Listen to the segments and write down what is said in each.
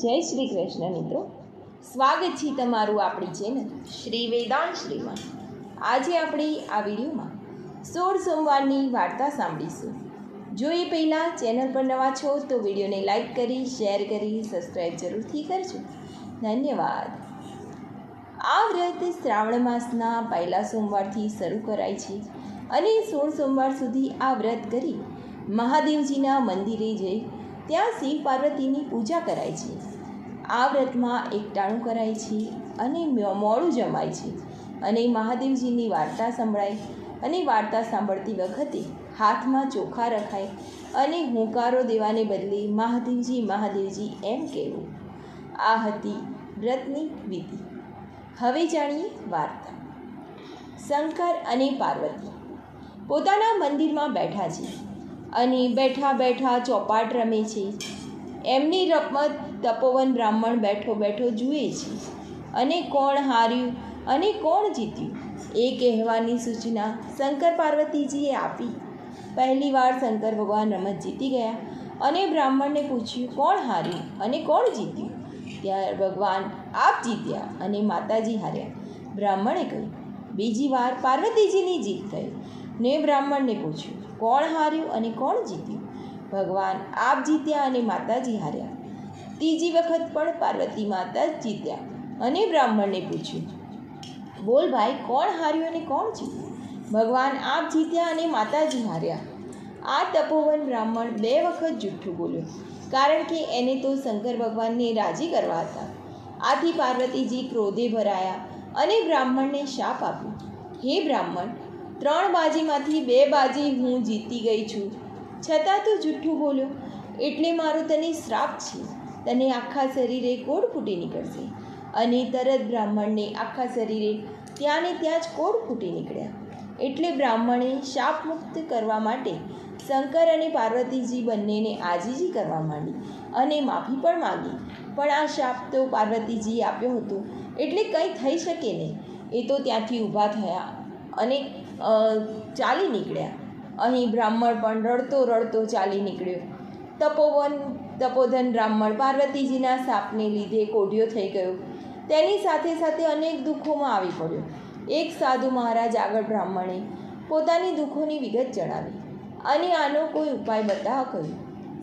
જય શ્રી કૃષ્ણ મિત્રો. સ્વાગત છે તમારું આપણી ચેનલ શ્રી વેદાંત શ્રીમાં. આજે આપણે આ વિડીયોમાં સોળ સોમવારની વાર્તા સાંભળીશું. જો એ પહેલાં ચેનલ પર નવા છો તો વિડીયોને લાઈક કરી શેર કરી સબસ્ક્રાઈબ જરૂરથી કરજો. ધન્યવાદ. આ વ્રત શ્રાવણ માસના પહેલા સોમવારથી શરૂ કરાય છે અને સોળ સોમવાર સુધી આ વ્રત કરી મહાદેવજીના મંદિરે જઈ ત્યાં શિવ પાર્વતીની પૂજા કરાય છે. આ વ્રતમાં એકટાણું કરાય છે અને મોડું જમાય છે અને મહાદેવજીની વાર્તા સંભળાય અને વાર્તા સાંભળતી વખતે હાથમાં ચોખા રખાય અને હુંકારો દેવાને બદલે મહાદેવજી મહાદેવજી એમ કહેવું. આ હતી વ્રતની વિધિ. હવે જાણીએ વાર્તા. શંકર અને પાર્વતી પોતાના મંદિરમાં બેઠા છે. અને બેઠા બેઠા ચોપાટ રમે છે. એમની રમત તપોવન બ્રાહ્મણ બેઠો બેઠો જુએ છે. અને કોણ હાર્યું અને કોણ જીત્યું? એ કહેવાની સૂચના શંકર પાર્વતીજીએ આપી. પહેલી વાર શંકર ભગવાન રમત જીતી ગયા અને બ્રાહ્મણને પૂછ્યું, કોણ હાર્યું અને કોણ જીત્યું? ત્યારે ભગવાન આપ જીત્યા અને માતાજી હાર્યા. બ્રાહ્મણે કહ્યું, બીજી વાર પાર્વતીજીની જીત થઈ. ને બ્રાહ્મણને પૂછ્યું કોણ હાર્યું અને કોણ જીત્યું? ભગવાન આપ જીત્યા અને માતાજી હાર્યા. ત્રીજી વખત પણ પાર્વતી માતા જીત્યા અને બ્રાહ્મણને પૂછ્યું, બોલ ભાઈ, કોણ હાર્યું અને કોણ જીત્યું? ભગવાન આપ જીત્યા અને માતાજી હાર્યા. આ તપોવન બ્રાહ્મણ બે વખત જુઠ્ઠું બોલ્યો, કારણ કે એને તો શંકર ભગવાનને રાજી કરવા હતા. આથી પાર્વતીજી ક્રોધે ભરાયા અને બ્રાહ્મણને શાપ આપ્યો. હે બ્રાહ્મણ ત્રણ બાજીમાંથી બે બાજી હું જીતી ગઈ છું. છતાં તું જુઠ્ઠું બોલ્યો. એટલે મારો તને શ્રાપ છે. તને આખા શરીરે કોડ ફૂટી નીકળશે. અને તરત બ્રાહ્મણને આખા શરીરે ત્યાં ને ત્યાં જ કોડ ફૂટી નીકળ્યા. એટલે બ્રાહ્મણે શાપ મુક્ત કરવા માટે શંકર અને પાર્વતીજી બંનેને આજીજી કરવા માંડી અને માફી પણ માંગી. પણ આ શાપ તો પાર્વતીજીએ આપ્યો હતો. એટલે કંઈ થઈ શકે નહીં. એ તો ત્યાંથી ઊભા થયા અને ચાલી નીકળ્યા. અહીં બ્રાહ્મણ પણ રડતો રડતો ચાલી નીકળ્યો. તપોવન, તપોધન બ્રાહ્મણ પાર્વતીજીના શાપને લીધે કોઢિયો થઈ ગયો. તેની સાથે સાથે અનેક દુઃખોમાં આવી પડ્યો. એક સાધુ મહારાજ આગળ બ્રાહ્મણે પોતાની દુઃખોની વિગત જણાવી અને આનો કોઈ ઉપાય બતાવ કહ્યું.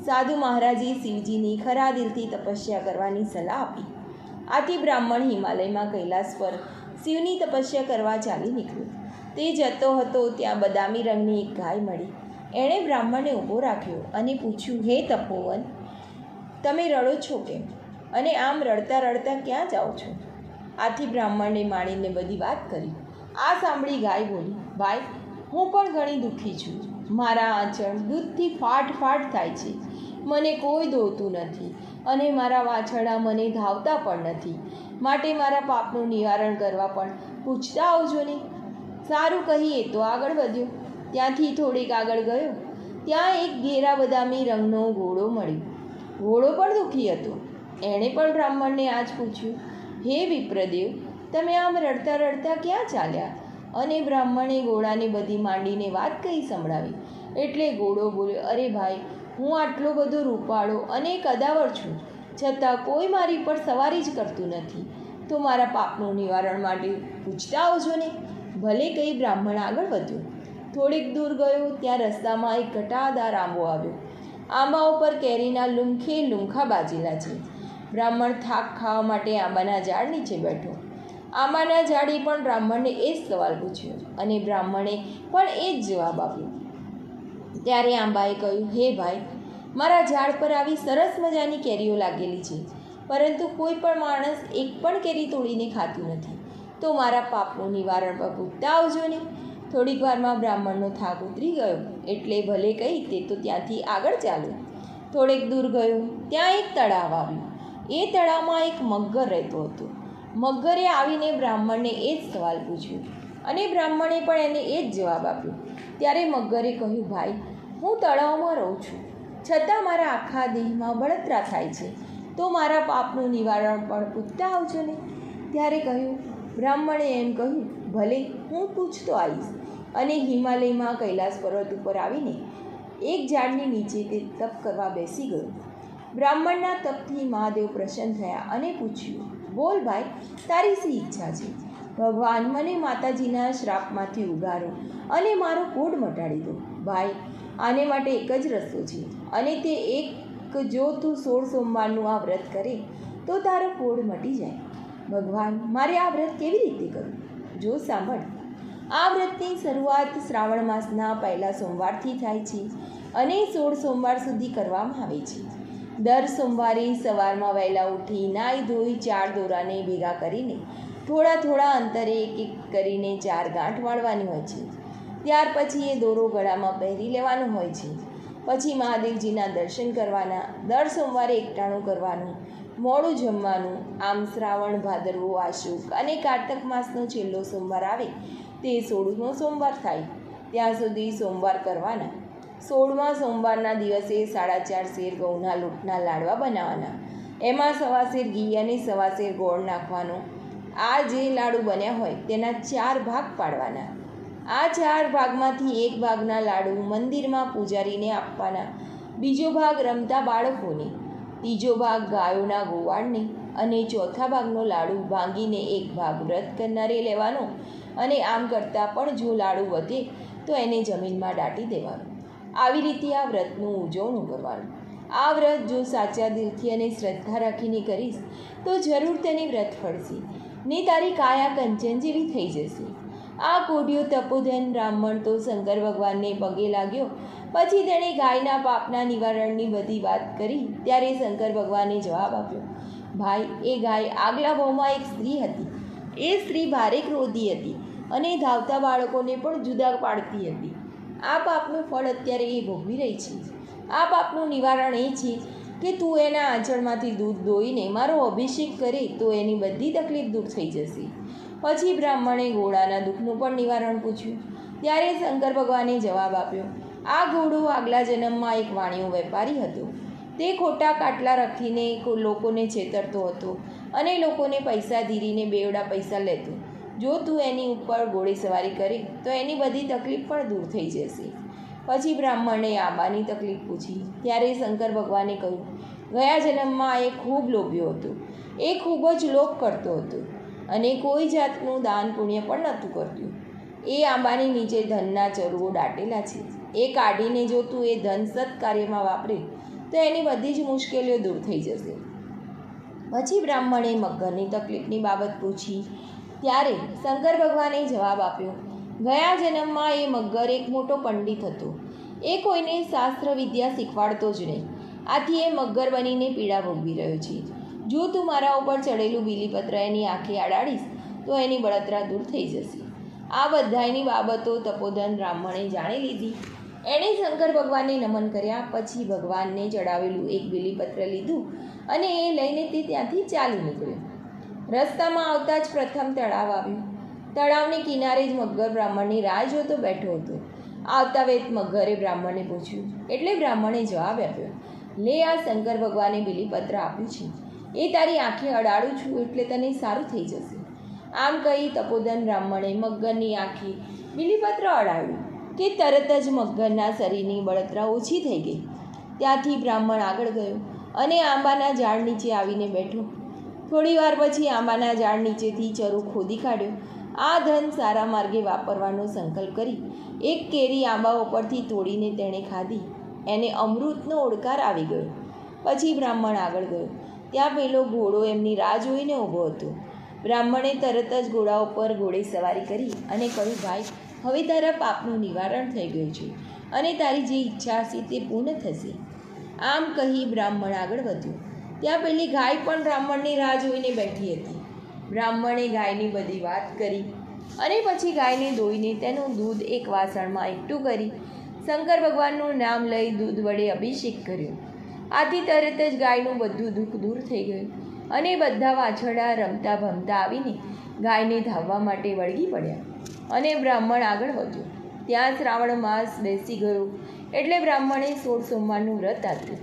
સાધુ મહારાજે શિવજીની ખરા દિલથી તપસ્યા કરવાની સલાહ આપી. આથી બ્રાહ્મણ હિમાલયમાં કૈલાસ પર શિવની તપસ્યા કરવા ચાલી નીકળ્યો. તે જતો હતો ત્યાં બદામી રંગની એક ગાય મળી. એણે બ્રાહ્મણને ઊભો રાખ્યો અને પૂછ્યું, હે તપોવન, તમે રડો છો કેમ? અને આમ રડતા રડતા ક્યાં જાઓ છો? આથી બ્રાહ્મણને માણીને બધી વાત કરી. આ સાંભળી ગાય બોલી, ભાઈ, હું પણ ઘણી દુઃખી છું. મારા આંચળ દૂધથી ફાટ ફાટ થાય છે. મને કોઈ દોતું નથી અને મારા વાછરડા મને ધાવતા પણ નથી. માટે મારા પાપનું નિવારણ કરવા પણ પૂછતા આવજો ને. સારું કહીએ તો આગળ વધ્યો. ત્યાંથી થોડીક આગળ ગયો. ત્યાં એક ઘેરા બદામી રંગનો ઘોડો મળ્યો. ઘોડો પણ દુઃખી હતો. એણે પણ બ્રાહ્મણને આ જ પૂછ્યું, હે વિપ્રદેવ, તમે આમ રડતા રડતા ક્યાં ચાલ્યા? અને બ્રાહ્મણે ઘોડાને બધી માંડીને વાત કહી સંભળાવી. એટલે ઘોડો બોલ્યો, અરે ભાઈ, હું આટલો બધો રૂપાળો અને કદાવર છું. છતાં કોઈ મારી પર સવારી જ કરતું નથી. તો મારા પાપનું નિવારણ માટે પૂછતા આવજો ને. ભલે કંઈ બ્રાહ્મણ આગળ વધ્યો. થોડીક દૂર ગયો, ત્યાં રસ્તામાં એક ઘટાદાર આંબો આવ્યો. આંબા ઉપર કેરીના લુમખે લુંખા બાજેલા છે બ્રાહ્મણ થાક ખાવા માટે આંબાના ઝાડ નીચે બેઠો. આંબાના ઝાડે પણ બ્રાહ્મણને એ જ સવાલ પૂછ્યો અને બ્રાહ્મણે પણ એ જ જવાબ આપ્યો. ત્યારે આંબાએ કહ્યું, હે ભાઈ, મારા ઝાડ પર આવી સરસ મજાની કેરીઓ લાગેલી છે, પરંતુ કોઈ પણ માણસ એક પણ કેરી તોડીને ખાતું નથી. તો મારા પાપનું નિવારણ પણ પૂછતા આવજો ને. થોડીક વારમાં બ્રાહ્મણનો થાક ઉતરી ગયો. એટલે ભલે કહી તે તો ત્યાંથી આગળ ચાલ્યો. થોડેક દૂર ગયો. ત્યાં એક તળાવ આવ્યું. એ તળાવમાં એક મગર રહેતો હતો. મગરે આવીને બ્રાહ્મણને એ જ સવાલ પૂછ્યો. અને બ્રાહ્મણે પણ એને એ જ જવાબ આપ્યો. ત્યારે મગરે કહ્યું, ભાઈ, હું તળાવમાં રહું છું. છતાં મારા આખા દેહમાં બળતરા થાય છે. તો મારા પાપનું નિવારણ પણ પૂછતા આવજો ને. ત્યારે કહ્યું બ્રાહ્મણે એમ કહ્યું, ભલે, હું પૂછતો આવીશ. અને હિમાલયમાં કૈલાસ પર્વત ઉપર આવીને એક ઝાડની નીચે તે તપ કરવા બેસી ગયો. બ્રાહ્મણના તપથી મહાદેવ પ્રસન્ન થયા અને પૂછ્યું, બોલ ભાઈ, તારી શી ઈચ્છા છે? ભગવાન મને માતાજીના શ્રાપમાંથી ઉગારો અને મારો કોડ મટાડી દો. ભાઈ, આને માટે એક જ રસ્તો છે અને તે એક જો તું સોળ સોમવારનું આ વ્રત કરે, તો તારો કોડ મટી જાય. ભગવાન, મારે આ વ્રત કેવી રીતે કરવું? જો સાંભળ, આ વ્રતની શરૂઆત શ્રાવણ માસના પહેલા સોમવારથી થાય છે અને સોળ સોમવાર સુધી કરવામાં આવે છે. દર સોમવારે સવારમાં વહેલા ઉઠી નાહી ધોઈ ચાર દોરાને ભેગા કરીને થોડા થોડા અંતરે એક એક કરીને ચાર ગાંઠ વાળવાની હોય છે. ત્યાર પછી એ દોરો ગળામાં પહેરી લેવાનો હોય છે. પછી મહાદેવજીના દર્શન કરવાના, દર સોમવારે એકટાણું કરવાનું મોડું જમવાનું, આમ શ્રાવણ, ભાદરવો, આશુક અને કારતક માસનો છેલ્લો સોમવાર આવે, તે સોળમો સોમવાર થાય. ત્યાં સુધી સોમવાર કરવાના. સોળમા સોમવારના દિવસે સાડા ચાર શેર ઘઉંના લોટના લાડવા બનાવવાના. એમાં સવા શેર ઘી અને સવા શેર ગોળ નાખવાનો. આ જે લાડુ બન્યા હોય, તેના ચાર ભાગ પાડવાના. આ ચાર ભાગમાંથી એક ભાગના લાડુ મંદિરમાં પૂજારીને આપવાના. બીજો ભાગ રમતા બાળકોને. ત્રીજો ભાગ ગાયોના ગોવાળને અને ચોથા ભાગનો લાડુ ભાંગીને એક ભાગ વ્રત કરનારે લેવાનો અને આમ કરતાં પણ જો લાડુ વધે, તો એને જમીનમાં દાટી દેવાનું. આવી રીતે આ વ્રતનું ઉજવણું કરવાનું. આ વ્રત જો સાચા દિલથી અને શ્રદ્ધા રાખીને કરીશ, તો જરૂર તેની વ્રત ફળશે. ને તારી કાયા કંચન જેવી થઈ જશે. આ કોઢિયો તપોધન બ્રાહ્મણ તો શંકર ભગવાનને પગે લાગ્યો. પછી તેણે ગાયના પાપના નિવારણની બધી વાત કરી. ત્યારે શંકર ભગવાને જવાબ આપ્યો, ભાઈ, એ ગાય આગલા ભાવમાં એક સ્ત્રી હતી. એ સ્ત્રી ભારે ક્રોધી હતી અને ધાવતા બાળકોને પણ જુદા પાડતી હતી. આ પાપનું ફળ અત્યારે એ ભોગવી રહી છે. આ પાપનું નિવારણ એ છે કે તું એના આંચળમાંથી દૂધ દોઈને મારો અભિષેક કરે તો એની બધી તકલીફ દૂર થઈ જશે. પછી બ્રાહ્મણે ઘોડાના દુઃખનું પણ નિવારણ પૂછ્યું. ત્યારે શંકર ભગવાને જવાબ આપ્યો, આ ઘોડો આગલા જન્મમાં એક વાણિયો વેપારી હતો. તે ખોટા કાટલા રાખીને લોકોને છેતરતો હતો અને લોકોને પૈસા ધીરીને બેવડા પૈસા લેતો. જો તું એની ઉપર ઘોડે સવારી કરી તો એની બધી તકલીફ પણ દૂર થઈ જશે. પછી બ્રાહ્મણે આંબાની તકલીફ પૂછી. ત્યારે શંકર ભગવાને કહ્યું, ગયા જન્મમાં એ ખૂબ લોભ્યો હતો. એ ખૂબ જ લોભ કરતો હતો અને કોઈ જાતનું દાન પુણ્ય પણ નહોતું કરતું. એ આંબાની નીચે ધનના ચરવો દાટેલા છે. એ કાઢીને જો તું એ ધન સત્કાર્યમાં વાપરે, તો એની બધી જ મુશ્કેલીઓ દૂર થઈ જશે. પછી બ્રાહ્મણે મગરની તકલીફની બાબત પૂછી. ત્યારે શંકર ભગવાને જવાબ આપ્યો ગયા જન્મમાં એ મગર એક મોટો પંડિત હતો. એ કોઈને શાસ્ત્ર વિદ્યા શીખવાડતો જ નહીં. આથી એ મગર બનીને પીડા ભોગવી રહ્યો છે. જો તું મારા ઉપર ચડેલું બીલીપત્ર એની આંખે અડાડીશ તો એની બળતરા દૂર થઈ જશે. આ બધાની બાબતો તપોધન બ્રાહ્મણે જાણી લીધી. એણે શંકર ભગવાનને નમન કર્યા, પછી ભગવાનને ચડાવેલું એક બીલીપત્ર લીધું અને એ લઈને તે ત્યાંથી ચાલી નીકળ્યો. રસ્તામાં આવતા જ પ્રથમ તળાવ આવ્યું. તળાવની કિનારે જ મગર બ્રાહ્મણની રાહ જોતો બેઠો હતો. આવતા વેત મગરે બ્રાહ્મણને પૂછ્યું, એટલે બ્રાહ્મણે જવાબ આપ્યો, લે આ શંકર ભગવાને બિલીપત્ર આપ્યું છે. એ તારી આંખે અડાડું છું એટલે તને સારું થઈ જશે. આમ કહી તપોદન બ્રાહ્મણે મગરની આંખે બિલીપત્ર અડાડ્યું કે તરત જ મગરના શરીરની બળતરા ઓછી થઈ ગઈ. ત્યાંથી બ્રાહ્મણ આગળ ગયો અને આંબાના ઝાડ નીચે આવીને બેઠો. થોડી વાર પછી આંબાના ઝાડ નીચેથી ચરુ ખોદી કાઢ્યો આ ધન સારા માર્ગે વાપરવાનો સંકલ્પ કરી એક કેરી આંબા ઉપરથી તોડીને તેણે ખાધી. એને અમૃતનો ઓડકાર આવી ગયો. પછી બ્રાહ્મણ આગળ ગયો. ત્યાં પેલો ઘોડો એમની રાહ જોઈને ઊભો હતો. બ્રાહ્મણે તરત જ ઘોડા ઉપર ઘોડે સવારી કરી અને કહ્યું, ભાઈ, હવે તારા પાપનું નિવારણ થઈ ગયું છે અને તારી જે ઈચ્છા હશે તે પૂર્ણ થશે. આમ કહી બ્રાહ્મણ આગળ વધ્યો. ત્યાં પેલી ગાય પણ બ્રાહ્મણની રાહ જોઈને બેઠી હતી. બ્રાહ્મણે ગાયની બધી વાત કરી અને પછી ગાયને ધોઈને તેનું દૂધ એક વાસણમાં એકઠું કરી શંકર ભગવાનનું નામ લઈ દૂધ વડે અભિષેક કર્યો. આથી તરત જ ગાયનું બધું દુઃખ દૂર થઈ ગયું અને બધા વાછરડા રમતા ભમતા આવીને ગાયને ધાવવા માટે વળગી પડ્યા અને બ્રાહ્મણ આગળ વધ્યો. ત્યાં શ્રાવણ માસ બેસી ગયો એટલે બ્રાહ્મણે સોળ સોમવારનું વ્રત આપ્યું.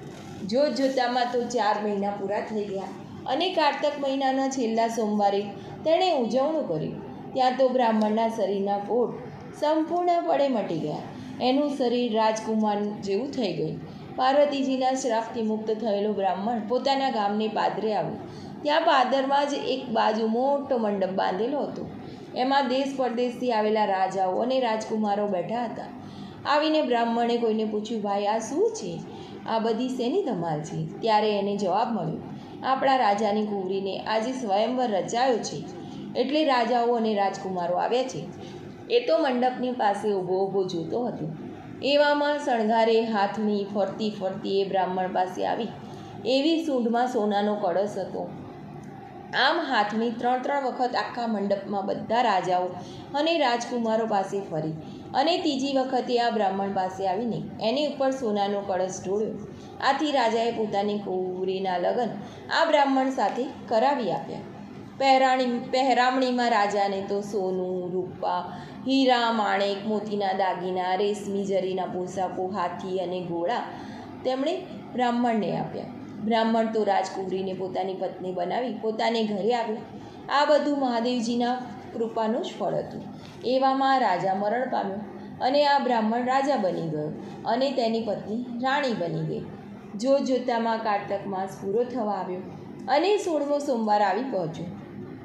જોત જોતામાં તો ચાર મહિના પૂરા થઈ ગયા. અને કારતક મહિનાના છેલ્લા સોમવારે તેણે ઉજવણું કર્યું. ત્યાં તો બ્રાહ્મણના શરીરના કોટ સંપૂર્ણપણે મટી ગયા. એનું શરીર રાજકુમાર જેવું થઈ ગયું. પાર્વતીજીના શ્રાપથી મુક્ત થયેલો બ્રાહ્મણ પોતાના ગામને પાદરે આવ્યો. ત્યાં પાદરમાં જ એક બાજુ મોટો મંડપ બાંધેલો હતો. એમાં દેશ પરદેશથી આવેલા રાજાઓ અને રાજકુમારો બેઠા હતા. આવીને બ્રાહ્મણે કોઈને પૂછ્યું, ભાઈ, આ શું છે? આ બધી શેની ધમાલ છે? ત્યારે એને જવાબ મળ્યો આપણા રાજાની કુંવરીને આજે સ્વયંવર રચાયો છે. એટલે રાજાઓ અને રાજકુમારો આવ્યા છે. એ તો મંડપની પાસે ઊભો ઊભો જોતો હતો. એવામાં શણગારે હાથની ફરતી ફરતી એ બ્રાહ્મણ પાસે આવી. એવી સૂંઢમાં સોનાનો કળશ હતો. આમ હાથમી ત્રણ ત્રણ વખત આખા મંડપમાં બધા રાજાઓ અને રાજકુમારો પાસે ફરી. અને ત્રીજી વખતે આ બ્રાહ્મણ પાસે આવીને એની ઉપર સોનાનો કળશ ઢોળ્યો. આથી રાજાએ પોતાની કુવરીના લગ્ન આ બ્રાહ્મણ સાથે કરાવી આપ્યા. પહેરાણી, પહેરામણીમાં રાજાને તો સોનું, રૂપા, હીરા, માણેક, મોતીના દાગીના, રેશમી જરીના પોશાકો, હાથી અને ઘોડા તેમણે બ્રાહ્મણને આપ્યા. બ્રાહ્મણ તો રાજકુંવરીને પોતાની પત્ની બનાવી પોતાને ઘરે આવ્યો. આ બધું મહાદેવજીના કૃપાનું જ ફળ હતું. એવામાં રાજા મરણ પામ્યો અને આ બ્રાહ્મણ રાજા બની ગયો અને તેની પત્ની રાણી બની ગઈ. જોત જોતામાં કારતક માસ પૂરો થવા આવ્યો અને સોળમો સોમવાર આવી પહોંચ્યો.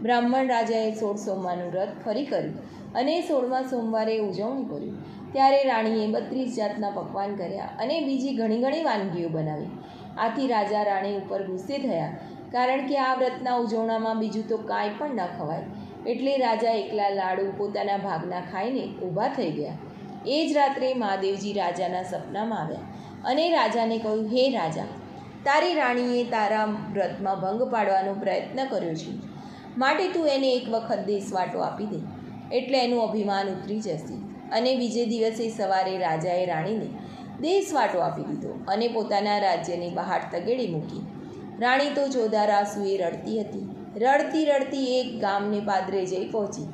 બ્રાહ્મણ રાજાએ સોળ સોમવારનું વ્રત ફરી કર્યું અને સોળમા સોમવારે ઉજવણી કરી ત્યારે રાણીએ બત્રીસ જાતના પકવાન કર્યા અને બીજી ઘણી ઘણી વાનગીઓ બનાવી. આથી રાજા રાણી ઉપર ગુસ્સે થયા, કારણ કે આ વ્રતના ઉજવણામાં બીજું તો કાંઈ પણ ન ખવાય. એટલે રાજા એકલા લાડુ પોતાના ભાગના ખાઈને ઊભા થઈ ગયા. એ જ રાત્રે મહાદેવજી રાજાના સપનામાં આવ્યા અને રાજાને કહ્યું, હે રાજા, તારી રાણીએ તારા વ્રતમાં ભંગ પાડવાનો પ્રયત્ન કર્યો છે. માટે તું એને એક વખત દેશવાટો આપી દે, એટલે એનું અભિમાન ઉતરી જશે. અને બીજે દિવસે સવારે રાજાએ રાણીને દેશવાટો આપી દીધો અને પોતાના રાજ્યની બહાર તગેડી મૂકી. રાણી તો જોધારાસુએ રડતી હતી. રડતી રડતી એક ગામને પાદરે જઈ પહોંચી.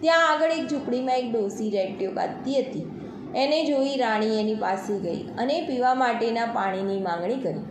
ત્યાં આગળ એક ઝૂંપડીમાં એક ડોસી રેટ્યો કાઢતી હતી. એને જોઈ રાણી એની પાસે ગઈ અને પીવા માટેના પાણીની માંગણી કરી.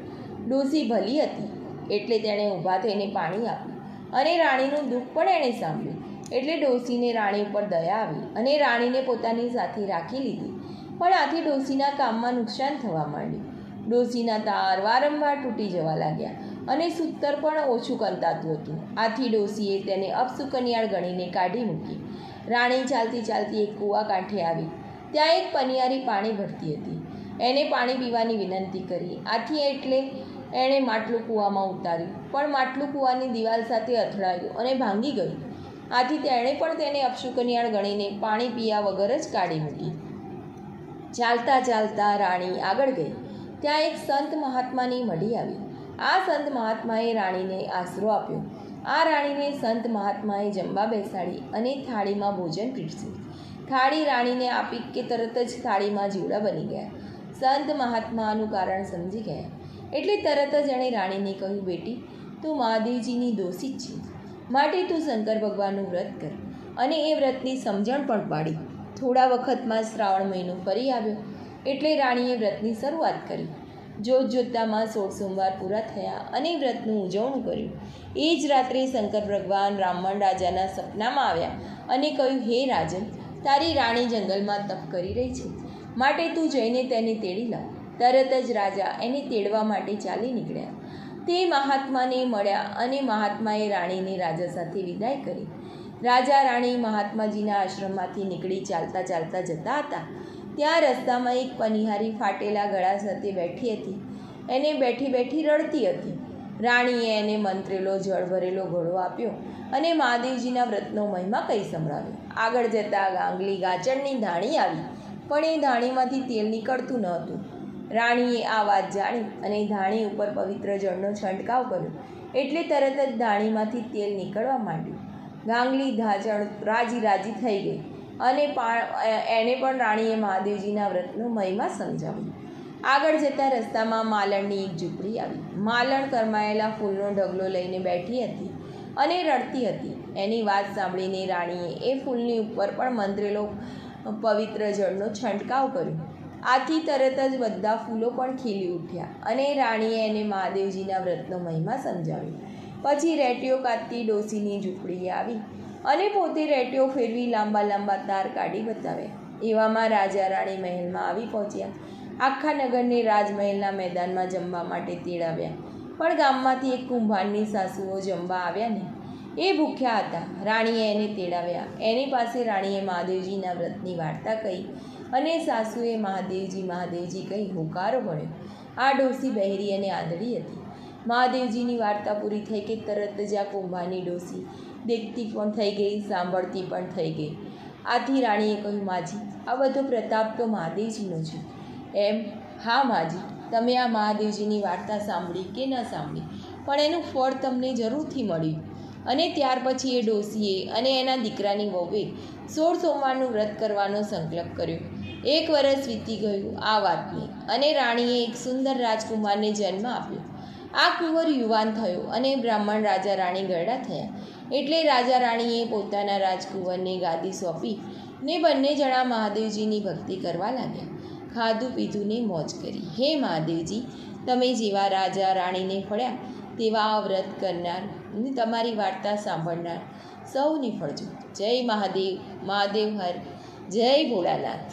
ડોસી ભલી હતી, એટલે તેણે ઊભા થઈને પાણી આપ્યું અને રાણીનું દુઃખ પણ એણે સાંભળ્યું. એટલે ડોસીને રાણી ઉપર દયા આવી અને રાણીને પોતાની સાથે રાખી લીધી. પણ આથી ડોસીના કામમાં નુકસાન થવા માંડ્યું. ડોસીના તાર વારંવાર તૂટી જવા લાગ્યા. અને સૂતર પણ ઓછું કંતાતું હતું. આથી ડોસીએ તેને અપસુકન્યાળ ગણીને કાઢી મૂકી. રાણી ચાલતી ચાલતી એક કૂવા કાંઠે આવી. ત્યાં એક પનિયારી પાણી ભરતી હતી. એને પાણી પીવાની વિનંતી કરી. આથી એટલે એણે માટલું કૂવામાં ઉતાર્યું. પણ માટલું કૂવાની દિવાલ સાથે અથડાયું અને ભાંગી ગયું. આથી તેણે પણ તેને અપશુકન્યાળ ગણીને પાણી પીયા વગર જ કાઢી મૂકી. ચાલતા ચાલતા રાણી આગળ ગઈ. ત્યાં એક સંત મહાત્માની મઢી આવી. આ સંત મહાત્માએ રાણીને આશરો આપ્યો. આ રાણીને સંત મહાત્માએ જમવા બેસાડી અને થાળીમાં ભોજન પીરસ્યું. થાળી રાણીને આપી કે તરત જ થાળીમાં જીવડા બની ગયા. સંત મહાત્માનું કારણ સમજી ગયા. એટલે તરત જ એણે રાણીને કહ્યું, બેટી, તું મહાદેવજીની દોષી જ છે. માટે તું શંકર ભગવાનનું વ્રત કર અને એ વ્રતની સમજણ પણ પાડી. થોડા વખતમાં શ્રાવણ મહિનો ફરી આવ્યો. એટલે રાણીએ વ્રતની શરૂઆત કરી. જોત જોતામાં સોળ સોમવાર પૂરા થયા અને વ્રતનું ઉજવણું કર્યું. એ જ રાત્રે શંકર ભગવાન બ્રાહ્મણ રાજાના સપનામાં આવ્યા અને કહ્યું, હે રાજન, તારી રાણી જંગલમાં તપ કરી રહી છે. માટે તું જઈને તેને તેડી લાવ. તરત જ રાજા એને તેડવા માટે ચાલી નીકળ્યા. તે મહાત્માને મળ્યા અને મહાત્માએ રાણીને રાજા સાથે વિદાય કરી. રાજા રાણી મહાત્માજીના આશ્રમમાંથી નીકળી ચાલતા ચાલતા જતા હતા. ત્યાં રસ્તામાં એક પનિહારી ફાટેલા ગળા સાથે બેઠી હતી. એને બેઠી બેઠી રડતી હતી. રાણીએ એને મંત્રેલો જળ ભરેલો ઘોડો આપ્યો અને મહાદેવજીના વ્રતનો મહિમા કહી સંભળાવ્યો. આગળ જતાં ગાંગલી ગાચણની ધાણી આવી, પણ એ ધાણીમાંથી તેલ નીકળતું ન હતું. રાણીએ આ વાત જાણી અને ધાણી ઉપર પવિત્ર જળનો છંટકાવ કર્યો એટલે તરત જ ધાણીમાંથી તેલ નીકળવા માંડ્યું. ગાંગલી ધાચણ રાજી રાજી થઈ ગઈ. અને એને પણ રાણીએ મહાદેવજીના વ્રતનો મહિમા સમજાવ્યો. આગળ જતા રસ્તામાં માલણની એક ઝૂંપડી આવી. માલણ કરમાયેલા ફૂલનો ઢગલો લઈને બેઠી હતી અને રડતી હતી. એની વાત સાંભળીને રાણીએ એ ફૂલની ઉપર પણ મંત્રેલો પવિત્ર જળનો છંટકાવ કર્યો. આથી તરત જ બધા ફૂલો પણ ખીલી ઉઠ્યા અને રાણીએ એને મહાદેવજીના વ્રતનો મહિમા સમજાવ્યો. પછી રેટીઓ કાઢતી ડોસીની ઝૂંપડીએ આવી. અને પોતે રેટીઓ ફેરવી લાંબા લાંબા તાર કાઢી બતાવે. એવામાં રાજા રાણી મહેલમાં આવી પહોંચ્યા. આખા નગરને રાજમહેલના મેદાનમાં જમવા માટે તેડાવ્યા. પણ ગામમાંથી એક કુંભારની સાસુઓ જમવા આવ્યા ને એ ભૂખ્યા હતા. રાણીએ એને તેડાવ્યા. એની પાસે રાણીએ મહાદેવજીના વ્રતની વાર્તા કહી અને સાસુએ મહાદેવજી મહાદેવજી કહી હુંકારો ભણ્યો આ ડોસી બહેરી અને આંધળી હતી. મહાદેવજીની વાર્તા પૂરી થઈ કે તરત જ આ કુંભારની ડોસી દેખતી પણ થઈ ગઈ, સાંભળતી પણ થઈ ગઈ. આથી રાણીએ કહ્યું, માજી, આ બધો પ્રતાપ તો મહાદેવજીનો છે. એમ? હા, માજી. તમે આ મહાદેવજીની વાર્તા સાંભળી કે ન સાંભળી? પણ એનું ફળ તમને જરૂરથી મળ્યું. અને ત્યાર પછી એ ડોસીએ અને એના દીકરાની વહુએ સોળ સોમવારનું વ્રત કરવાનો સંકલ્પ કર્યો. એક વર્ષ વીતી ગયું, આ વાતને અને રાણીએ એક સુંદર રાજકુમારને જન્મ આપ્યો. આ કુંવર યુવાન થયો અને બ્રાહ્મણ રાજા રાણી ગરડા થયા. એટલે રાજા રાણીએ પોતાના રાજકુંવરને ગાદી સોંપી ને બંને જણા મહાદેવજીની ભક્તિ કરવા લાગ્યા. ખાધું પીધું ને મોજ કરી. હે મહાદેવજી, તમે જેવા રાજા રાણીને ફળ્યા, તેવા વ્રત કરનાર ને તમારી વાર્તા સાંભળનાર સૌને ફળજો. જય મહાદેવ મહાદેવ હર, જય ભોળાનાથ.